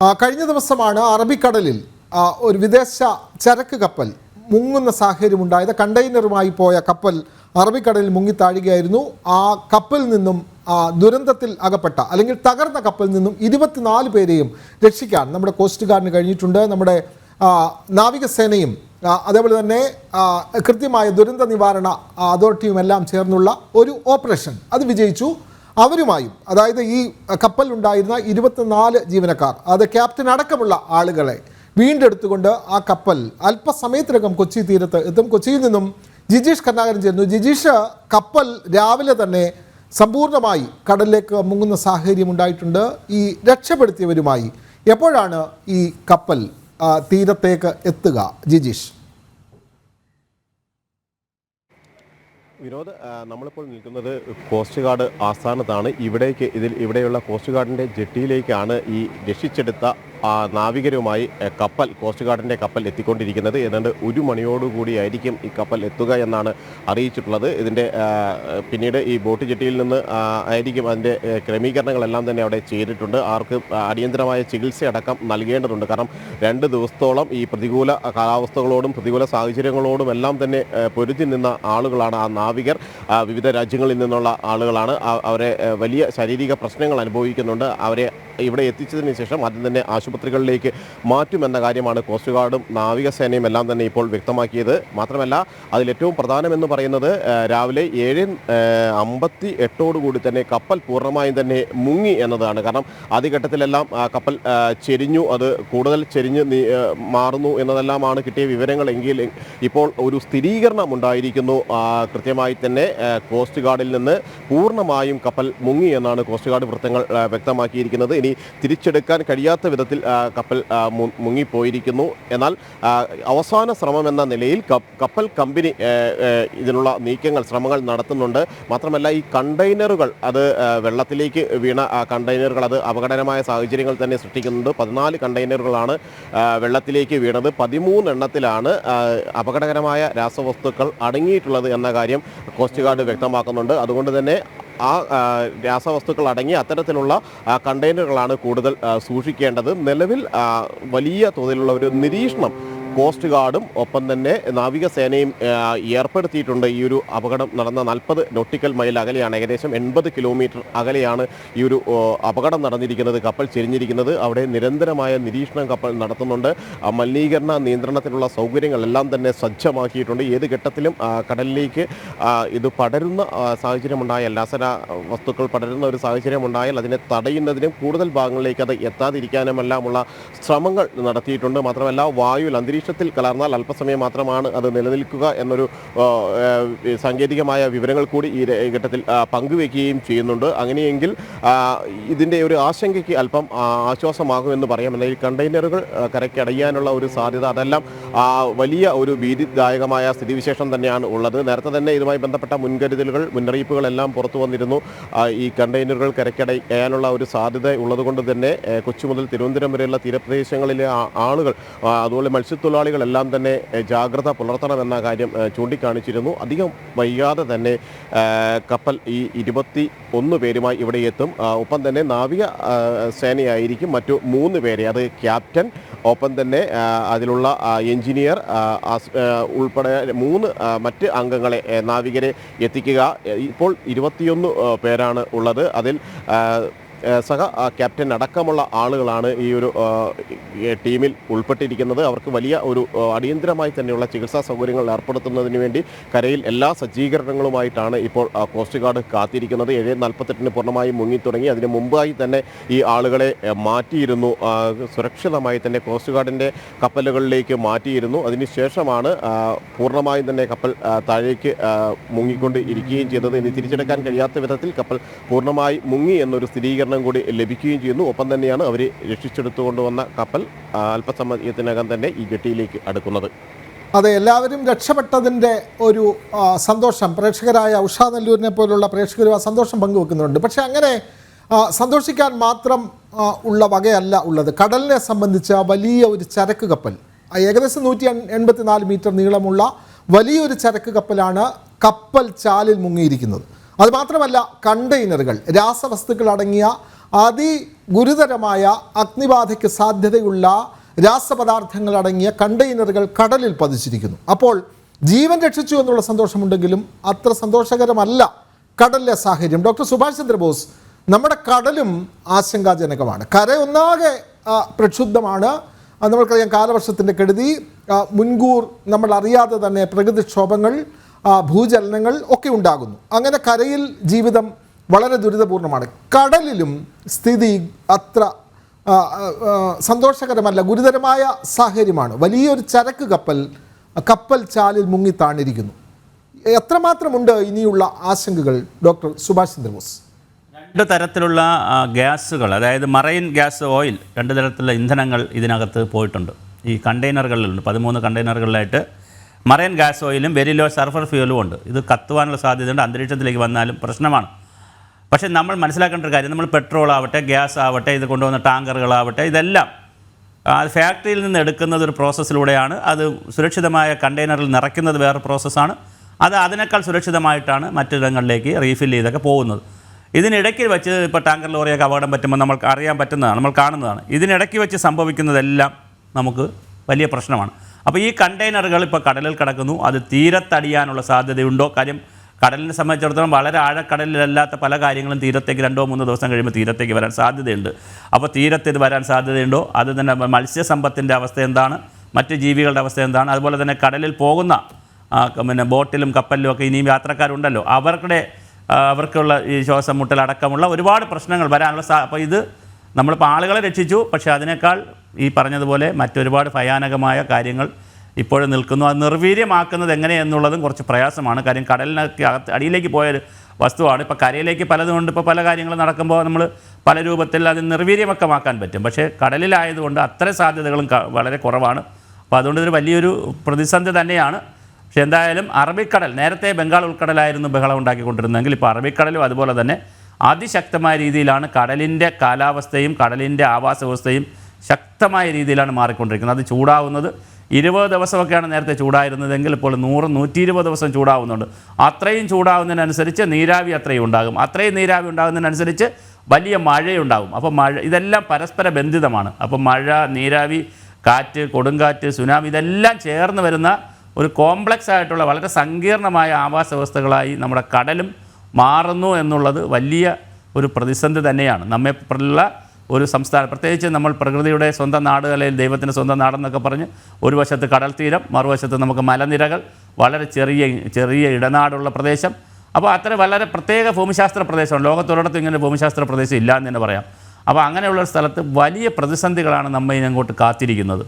കഴിഞ്ഞ ദിവസമാണ് അറബിക്കടലിൽ ഒരു വിദേശ ചരക്ക് കപ്പൽ മുങ്ങുന്ന സാഹചര്യം ഉണ്ടായത്. കണ്ടെയ്നറുമായി പോയ കപ്പൽ അറബിക്കടലിൽ മുങ്ങിത്താഴുകയായിരുന്നു ആ കപ്പലിൽ നിന്നും ദുരന്തത്തിൽ അകപ്പെട്ട അല്ലെങ്കിൽ തകർന്ന കപ്പലിൽ നിന്നും ഇരുപത്തിനാല് പേരെയും രക്ഷിക്കാൻ നമ്മുടെ കോസ്റ്റ് ഗാർഡിന് കഴിഞ്ഞിട്ടുണ്ട്. നമ്മുടെ നാവികസേനയും അതേപോലെ തന്നെ കൃത്യമായ ദുരന്ത നിവാരണ അതോറിറ്റിയുമെല്ലാം ചേർന്നുള്ള ഒരു ഓപ്പറേഷൻ. അത് വിജയിച്ചു. അവരുമായും അതായത് ഈ കപ്പലിലുണ്ടായിരുന്ന ഇരുപത്തിനാല് ജീവനക്കാർ അത് ക്യാപ്റ്റൻ അടക്കമുള്ള ആളുകളെ വീണ്ടെടുത്തുകൊണ്ട് ആ കപ്പൽ അല്പസമയത്തിനകം കൊച്ചി തീരത്ത് എത്തും. കൊച്ചിയിൽ നിന്നും ജിജീഷ് കർണാകരൻ ചേരുന്നു. ജിജീഷ് കപ്പൽ രാവിലെ തന്നെ സമ്പൂർണമായി കടലിലേക്ക് മുങ്ങുന്ന സാഹചര്യം ഉണ്ടായിട്ടുണ്ട്. ഈ രക്ഷപ്പെടുത്തിയവരുമായി എപ്പോഴാണ് ഈ കപ്പൽ തീരത്തേക്ക് എത്തുക ജിജീഷ്? വിനോദ് നമ്മളിപ്പോൾ നിൽക്കുന്നത് കോസ്റ്റ് ഗാർഡ് ആസ്ഥാനത്താണ്. ഇവിടേക്ക് ഇതിൽ ഇവിടെയുള്ള കോസ്റ്റ് ഗാർഡിന്റെ ജെട്ടിയിലേക്കാണ് ഈ രക്ഷിച്ചെടുത്ത നാവികരുമായി കപ്പൽ കോസ്റ്റ് ഗാർഡിന്റെ കപ്പൽ എത്തിക്കൊണ്ടിരിക്കുന്നത്. ഏതാണ്ട് ഒരു മണിയോടുകൂടിയായിരിക്കും ഈ കപ്പൽ എത്തുക എന്നാണ് അറിയിച്ചിട്ടുള്ളത്. ഇതിന്റെ പിന്നീട് ഈ ബോട്ട് ജെട്ടിയിൽ നിന്ന് ആയിരിക്കും അതിന്റെ ക്രമീകരണങ്ങളെല്ലാം തന്നെ അവിടെ ചെയ്തിട്ടുണ്ട്. ആർക്ക് അടിയന്തരമായ ചികിത്സയടക്കം നൽകേണ്ടതുണ്ട്. കാരണം രണ്ട് ദിവസത്തോളം ഈ പ്രതികൂല കാലാവസ്ഥകളോടും പ്രതികൂല സാഹചര്യങ്ങളോടും എല്ലാം തന്നെ പൊരുതി നിന്ന ആളുകളാണ് ആ നാവികർ. വിവിധ രാജ്യങ്ങളിൽ നിന്നുള്ള ആളുകളാണ്. അവരെ വലിയ ശാരീരിക പ്രശ്നങ്ങൾ അനുഭവിക്കുന്നുണ്ട്. അവരെ ഇവിടെ എത്തിച്ചതിന് ശേഷം ആദ്യം തന്നെ ആശുപത്രികളിലേക്ക് മാറ്റുമെന്ന കാര്യമാണ് കോസ്റ്റ് ഗാർഡും നാവികസേനയും എല്ലാം തന്നെ ഇപ്പോൾ വ്യക്തമാക്കിയത്. മാത്രമല്ല അതിലേറ്റവും പ്രധാനമെന്ന് പറയുന്നത് രാവിലെ ഏഴ് അമ്പത്തി എട്ടോടുകൂടി തന്നെ കപ്പൽ പൂർണമായും തന്നെ മുങ്ങി എന്നതാണ്. കാരണം ആദ്യഘട്ടത്തിലെല്ലാം കപ്പൽ ചെരിഞ്ഞു അത് കൂടുതൽ ചെരിഞ്ഞ് മാറുന്നു എന്നതെല്ലാമാണ് കിട്ടിയ വിവരങ്ങളെങ്കിൽ ഇപ്പോൾ ഒരു സ്ഥിരീകരണം ഉണ്ടായിരിക്കുന്നു. കൃത്യമായി തന്നെ കോസ്റ്റ് ഗാർഡിൽ നിന്ന് പൂർണമായും കപ്പൽ മുങ്ങി എന്നാണ് കോസ്റ്റ് ഗാർഡ് വൃത്തങ്ങൾ വ്യക്തമാക്കിയിരിക്കുന്നത്. തിരിച്ചെടുക്കാൻ കഴിയാത്ത വിധത്തിൽ കപ്പൽ മുങ്ങിപ്പോയിരിക്കുന്നു. എന്നാൽ അവസാന ശ്രമം എന്ന നിലയിൽ കപ്പൽ കമ്പനി ഇതിനുള്ള നീക്കങ്ങൾ ശ്രമങ്ങൾ നടത്തുന്നുണ്ട്. മാത്രമല്ല ഈ കണ്ടെയ്നറുകൾ അത് വെള്ളത്തിലേക്ക് വീണ കണ്ടെയ്നറുകൾ അത് അപകടകരമായ സാഹചര്യങ്ങൾ തന്നെ സൃഷ്ടിക്കുന്നുണ്ട്. പതിനാല് കണ്ടെയ്നറുകളാണ് വെള്ളത്തിലേക്ക് വീണത്. പതിമൂന്നെണ്ണത്തിലാണ് അപകടകരമായ രാസവസ്തുക്കൾ അടങ്ങിയിട്ടുള്ളത് എന്ന കാര്യം കോസ്റ്റ് ഗാർഡ് വ്യക്തമാക്കുന്നുണ്ട്. അതുകൊണ്ട് തന്നെ ആ രാസവസ്തുക്കൾ അടങ്ങിയ അത്തരത്തിലുള്ള കണ്ടെയ്നറുകളാണ് കൂടുതൽ സൂക്ഷിക്കേണ്ടത്. നിലവിൽ വലിയ തോതിലുള്ള ഒരു നിരീക്ഷണം കോസ്റ്റ് ഗാർഡും ഒപ്പം തന്നെ നാവികസേനയും ഏർപ്പെടുത്തിയിട്ടുണ്ട്. ഈ ഒരു അപകടം നടന്ന നാൽപ്പത് നോട്ടിക്കൽ മൈൽ അകലെയാണ്. ഏകദേശം എൺപത് കിലോമീറ്റർ അകലെയാണ് ഈ ഒരു അപകടം നടന്നിരിക്കുന്നത്. കപ്പൽ ചെരിഞ്ഞിരിക്കുന്നത്. അവിടെ നിരന്തരമായ നിരീക്ഷണം കപ്പൽ നടത്തുന്നുണ്ട്. മലിനീകരണ നിയന്ത്രണത്തിനുള്ള സൗകര്യങ്ങളെല്ലാം തന്നെ സജ്ജമാക്കിയിട്ടുണ്ട്. ഏത് ഘട്ടത്തിലും കടലിലേക്ക് ഇത് പടരുന്ന സാഹചര്യമുണ്ടായാൽ ലാസന വസ്തുക്കൾ പടരുന്ന ഒരു സാഹചര്യം ഉണ്ടായാൽ അതിനെ തടയുന്നതിനും കൂടുതൽ ഭാഗങ്ങളിലേക്ക് അത് എത്താതിരിക്കാനുമെല്ലാമുള്ള ശ്രമങ്ങൾ നടത്തിയിട്ടുണ്ട്. മാത്രമല്ല വായുവിൽ അന്തരീക്ഷത്തിൽ കലർന്നാൽ അല്പസമയം മാത്രമാണ് അത് നിലനിൽക്കുക എന്നൊരു സാങ്കേതികമായ വിവരങ്ങൾ കൂടി ഈ ഘട്ടത്തിൽ പങ്കുവെക്കുകയും ചെയ്യുന്നുണ്ട്. അങ്ങനെയെങ്കിൽ ഇതിന്റെ ഒരു ആശങ്കയ്ക്ക് അല്പം ആശ്വാസമാകും ആശ്വാസമാകുമെന്ന് പറയാം. എന്നാൽ ഈ കണ്ടെയ്നറുകൾ ആ, കരയ്ക്ക് അടയാനുള്ള ഒരു സാധ്യത അതെല്ലാം വലിയ ഒരു ഭീതിദായകമായ സ്ഥിതിവിശേഷം തന്നെയാണ് ഉള്ളത്. നേരത്തെ തന്നെ ഇതുമായി ബന്ധപ്പെട്ട മുൻകരുതലുകൾ മുന്നറിയിപ്പുകളെല്ലാം പുറത്തു വന്നിരുന്നു. ഈ കണ്ടെയ്നറുകൾ കരയ്ക്കടയാനുള്ള ഒരു സാധ്യത ഉള്ളതുകൊണ്ട് തന്നെ കൊച്ചു മുതൽ തിരുവനന്തപുരം വരെയുള്ള തീരപ്രദേശങ്ങളിലെ ആളുകൾ അതുപോലെ അതുപോലെ മത്സ്യത്തൊഴിലാളികളെല്ലാം തന്നെ ജാഗ്രത പുലർത്തണമെന്ന കാര്യം ചൂണ്ടിക്കാണിച്ചിരുന്നു. അധികം വൈകാതെ തന്നെ കപ്പൽ ഈ ഇരുപത്തി ഒന്ന് പേരുമായി ഇവിടെ എത്തും. ഒപ്പം തന്നെ നാവിക സേനയായിരിക്കും മറ്റു മൂന്ന് പേരെ അത് ക്യാപ്റ്റൻ ഒപ്പം തന്നെ അതിലുള്ള എഞ്ചിനീയർ ഉൾപ്പെടെ മൂന്ന് മറ്റ് അംഗങ്ങളെ നാവികരെ എത്തിക്കുക. ഇപ്പോൾ ഇരുപത്തിയൊന്ന് പേരാണ് ഉള്ളത്. അതിൽ സഹ ക്യാപ്റ്റൻ അടക്കമുള്ള ആളുകളാണ് ഈ ഒരു ടീമിൽ ഉൾപ്പെട്ടിരിക്കുന്നത്. അവർക്ക് വലിയ ഒരു അടിയന്തരമായി തന്നെയുള്ള ചികിത്സാ സൗകര്യങ്ങൾ ഏർപ്പെടുത്തുന്നതിന് വേണ്ടി കരയിൽ എല്ലാ സജ്ജീകരണങ്ങളുമായിട്ടാണ് ഇപ്പോൾ കോസ്റ്റ് ഗാർഡ് കാത്തിരിക്കുന്നത്. ഏഴ് നാൽപ്പത്തെട്ടിന് പൂർണമായി മുങ്ങിത്തുടങ്ങി. അതിന് മുമ്പായി തന്നെ ഈ ആളുകളെ മാറ്റിയിരുന്നു. സുരക്ഷിതമായി തന്നെ കോസ്റ്റ് ഗാർഡിന്റെ കപ്പലുകളിലേക്ക് മാറ്റിയിരുന്നു. അതിനുശേഷമാണ് പൂർണമായും തന്നെ കപ്പൽ താഴേക്ക് മുങ്ങിക്കൊണ്ട് ഇരിക്കുകയും ചെയ്തത്. ഇനി തിരിച്ചെടുക്കാൻ കഴിയാത്ത വിധത്തിൽ കപ്പൽ പൂർണമായി മുങ്ങി എന്നൊരു സ്ഥിരീകരണം കൂടി ലഭിക്കുകയും ചെയ്യുന്നു. ഒപ്പം തന്നെയാണ് അവർ രക്ഷിച്ചെടുത്തുകൊണ്ടുവന്ന കപ്പൽ അല്പസമയത്തിനകം തന്നെ ഈ ഗട്ടിയിലേക്ക് അടുക്കുന്നത്. അതെ എല്ലാവരും രക്ഷപ്പെട്ടതിന്റെ ഒരു സന്തോഷം. പ്രേക്ഷകരായ ഉഷാ നെല്ലൂരിനെ പോലുള്ള പ്രേക്ഷകരും ആ സന്തോഷം പങ്കുവെക്കുന്നുണ്ട്. പക്ഷേ അങ്ങനെ സന്തോഷിക്കാൻ മാത്രം ഉള്ള വകയല്ല ഉള്ളത്. കടലിനെ സംബന്ധിച്ച വലിയ ഒരു ചരക്ക് കപ്പൽ ഏകദേശം നൂറ്റി എൺപത്തി നാല് മീറ്റർ നീളമുള്ള വലിയൊരു ചരക്ക് കപ്പലാണ് കപ്പൽ ചാലിൽ മുങ്ങിയിരിക്കുന്നത്. അതുമാത്രമല്ല കണ്ടെയ്നറുകൾ രാസവസ്തുക്കൾ അടങ്ങിയ അതിഗുരുതരമായ അഗ്നിബാധയ്ക്ക് സാധ്യതയുള്ള രാസപദാർത്ഥങ്ങൾ അടങ്ങിയ കണ്ടെയ്നറുകൾ കടലിൽ പതിച്ചിരിക്കുന്നു. അപ്പോൾ ജീവൻ രക്ഷിച്ചു എന്നുള്ള സന്തോഷമുണ്ടെങ്കിലും അത്ര സന്തോഷകരമല്ല കടലിലെ സാഹചര്യം. ഡോക്ടർ സുഭാഷ് ചന്ദ്രബോസ് നമ്മുടെ കടലും ആശങ്കാജനകമാണ്. കര ഒന്നാകെ പ്രക്ഷുബ്ധമാണ്. നമ്മൾക്കറിയാം കാലവർഷത്തിന്റെ കെടുതി. മുൻകൂർ നമ്മൾ അറിയാതെ തന്നെ പ്രകൃതിക്ഷോഭങ്ങൾ ഭൂചലനങ്ങൾ ഒക്കെ ഉണ്ടാകുന്നു. അങ്ങനെ കരയിൽ ജീവിതം വളരെ ദുരിതപൂർണമാണ് കടലിലും സ്ഥിതി അത്ര ആ, ആ, ആ, സന്തോഷകരമല്ല. ഗുരുതരമായ സാഹചര്യമാണ്. വലിയൊരു ചരക്ക് കപ്പൽ കപ്പൽ ചാലിൽ മുങ്ങി താണിരിക്കുന്നു. എത്രമാത്രമുണ്ട് ഇനിയുള്ള ആശങ്കകൾ ഡോക്ടർ സുഭാഷ് ചന്ദ്രബോസ്? രണ്ട് തരത്തിലുള്ള ഗ്യാസുകൾ അതായത് മറൈൻ ഗ്യാസ് ഓയിൽ രണ്ട് തരത്തിലുള്ള ഇന്ധനങ്ങൾ ഇതിനകത്ത് പോയിട്ടുണ്ട്. ഈ കണ്ടെയ്നറുകളിലുണ്ട്. പതിമൂന്ന് കണ്ടെയ്നറുകളിലായിട്ട് മറൈൻ ഗ്യാസ് ഓയിലും വെരി ലോ സർഫർ ഫ്യൂലും ഉണ്ട്. ഇത് കത്തുവാനുള്ള സാധ്യതയുണ്ട്. അന്തരീക്ഷത്തിലേക്ക് വന്നാലും പ്രശ്നമാണ്. പക്ഷേ നമ്മൾ മനസ്സിലാക്കേണ്ട ഒരു കാര്യം നമ്മൾ പെട്രോൾ ആവട്ടെ ഗ്യാസ് ആവട്ടെ ഇത് കൊണ്ടുവന്ന ടാങ്കറുകളാവട്ടെ ഇതെല്ലാം അത് ഫാക്ടറിയിൽ നിന്ന് എടുക്കുന്നത് ഒരു പ്രോസസ്സിലൂടെയാണ്. അത് സുരക്ഷിതമായ കണ്ടെയ്നറിൽ നിറയ്ക്കുന്നത് വേറെ പ്രോസസ്സാണ്. അത് അതിനേക്കാൾ സുരക്ഷിതമായിട്ടാണ് മറ്റിടങ്ങളിലേക്ക് റീഫിൽ ചെയ്തൊക്കെ പോകുന്നത്. ഇതിനിടയ്ക്ക് വെച്ച് ഇപ്പോൾ ടാങ്കർ ലോറിയൊക്കെ അപകടം പറ്റുമ്പോൾ നമ്മൾക്ക് അറിയാൻ പറ്റുന്നതാണ് നമ്മൾ കാണുന്നതാണ്. ഇതിനിടയ്ക്ക് വെച്ച് സംഭവിക്കുന്നതെല്ലാം നമുക്ക് വലിയ പ്രശ്നമാണ്. അപ്പോൾ ഈ കണ്ടെയ്നറുകൾ ഇപ്പോൾ കടലിൽ കിടക്കുന്നു. അത് തീരത്തടിയാനുള്ള സാധ്യതയുണ്ടോ? കാര്യം കടലിനെ സംബന്ധിച്ചിടത്തോളം വളരെ ആഴക്കടലിലല്ലാത്ത പല കാര്യങ്ങളും തീരത്തേക്ക് രണ്ടോ മൂന്നോ ദിവസം കഴിയുമ്പോൾ തീരത്തേക്ക് വരാൻ സാധ്യതയുണ്ട്. അപ്പോൾ തീരത്ത് ഇത് വരാൻ സാധ്യതയുണ്ടോ? അത് തന്നെ മത്സ്യസമ്പത്തിന്റെ അവസ്ഥ എന്താണ്? മറ്റ് ജീവികളുടെ അവസ്ഥ എന്താണ്? അതുപോലെ തന്നെ കടലിൽ പോകുന്ന പിന്നെ ബോട്ടിലും കപ്പലിലും ഒക്കെ ഇനിയും യാത്രക്കാരുണ്ടല്ലോ. അവരുടെ അവർക്കുള്ള ഈ ശ്വാസം മുട്ടൽ അടക്കമുള്ള ഒരുപാട് പ്രശ്നങ്ങൾ വരാനുള്ള അപ്പോൾ ഇത് നമ്മളിപ്പോൾ ആളുകളെ രക്ഷിച്ചു പക്ഷേ അതിനേക്കാൾ ഈ പറഞ്ഞതുപോലെ മറ്റൊരുപാട് ഭയാനകമായ കാര്യങ്ങൾ ഇപ്പോഴും നിൽക്കുന്നു. അത് നിർവീര്യമാക്കുന്നത് എങ്ങനെയെന്നുള്ളതും കുറച്ച് പ്രയാസമാണ്. കാര്യം കടലിനൊക്കെ അകത്ത് അടിയിലേക്ക് പോയൊരു വസ്തുവാണ്. ഇപ്പോൾ കരയിലേക്ക് പലതും കൊണ്ട് ഇപ്പോൾ പല കാര്യങ്ങൾ നടക്കുമ്പോൾ നമ്മൾ പല രൂപത്തിൽ അത് നിർവീര്യമൊക്കെ ആക്കാൻ പറ്റും. പക്ഷേ കടലിലായതുകൊണ്ട് അത്ര സാധ്യതകളും വളരെ കുറവാണ്. അപ്പോൾ അതുകൊണ്ട് ഇതൊരു വലിയൊരു പ്രതിസന്ധി തന്നെയാണ്. പക്ഷേ എന്തായാലും അറബിക്കടൽ നേരത്തെ ബംഗാൾ ഉൾക്കടലായിരുന്നു ബഹളം ഉണ്ടാക്കിക്കൊണ്ടിരുന്നെങ്കിൽ ഇപ്പോൾ അറബിക്കടലും അതുപോലെ തന്നെ അതിശക്തമായ രീതിയിലാണ് കടലിന്റെ കാലാവസ്ഥയും കടലിന്റെ ആവാസ വ്യവസ്ഥയും ശക്തമായ രീതിയിലാണ് മാറിക്കൊണ്ടിരിക്കുന്നത്. അത് ചൂടാവുന്നത് ഇരുപത് ദിവസമൊക്കെയാണ് നേരത്തെ ചൂടായിരുന്നതെങ്കിൽ ഇപ്പോൾ നൂറ് നൂറ്റി ഇരുപത് ദിവസം ചൂടാവുന്നുണ്ട്. അത്രയും ചൂടാവുന്നതിനനുസരിച്ച് നീരാവി അത്രയും ഉണ്ടാകും. അത്രയും നീരാവി ഉണ്ടാകുന്നതിനനുസരിച്ച് വലിയ മഴയുണ്ടാകും. അപ്പോൾ മഴ ഇതെല്ലാം പരസ്പര ബന്ധിതമാണ്. അപ്പോൾ മഴ നീരാവി കാറ്റ് കൊടുങ്കാറ്റ് സുനാമി ഇതെല്ലാം ചേർന്ന് വരുന്ന ഒരു കോംപ്ലക്സ് ആയിട്ടുള്ള വളരെ സങ്കീർണമായ ആവാസ വ്യവസ്ഥകളായി നമ്മുടെ കടലും മാറുന്നു എന്നുള്ളത് വലിയ ഒരു പ്രതിസന്ധി തന്നെയാണ്. നമ്മെ നമ്മെപ്പോലുള്ള ഒരു സംസ്ഥാനം പ്രത്യേകിച്ച് നമ്മൾ പ്രകൃതിയുടെ സ്വന്തം നാട് അല്ലെങ്കിൽ ദൈവത്തിന്റെ സ്വന്തം നാടെന്നൊക്കെ പറഞ്ഞ് ഒരു വശത്ത് കടൽ തീരം മറുവശത്ത് നമുക്ക് മലനിരകൾ വളരെ ചെറിയ ചെറിയ ഇടനാടുള്ള പ്രദേശം. അപ്പോൾ അത്ര വളരെ പ്രത്യേക ഭൂമിശാസ്ത്ര പ്രദേശമാണ്. ലോകത്തൊരിടത്തും ഇങ്ങനെ ഭൂമിശാസ്ത്ര പ്രദേശം ഇല്ല എന്ന് തന്നെ പറയാം. അപ്പോൾ അങ്ങനെയുള്ള സ്ഥലത്ത് വലിയ പ്രതിസന്ധികളാണ് നമ്മെ ഇനി അങ്ങോട്ട് കാത്തിരിക്കുന്നത്.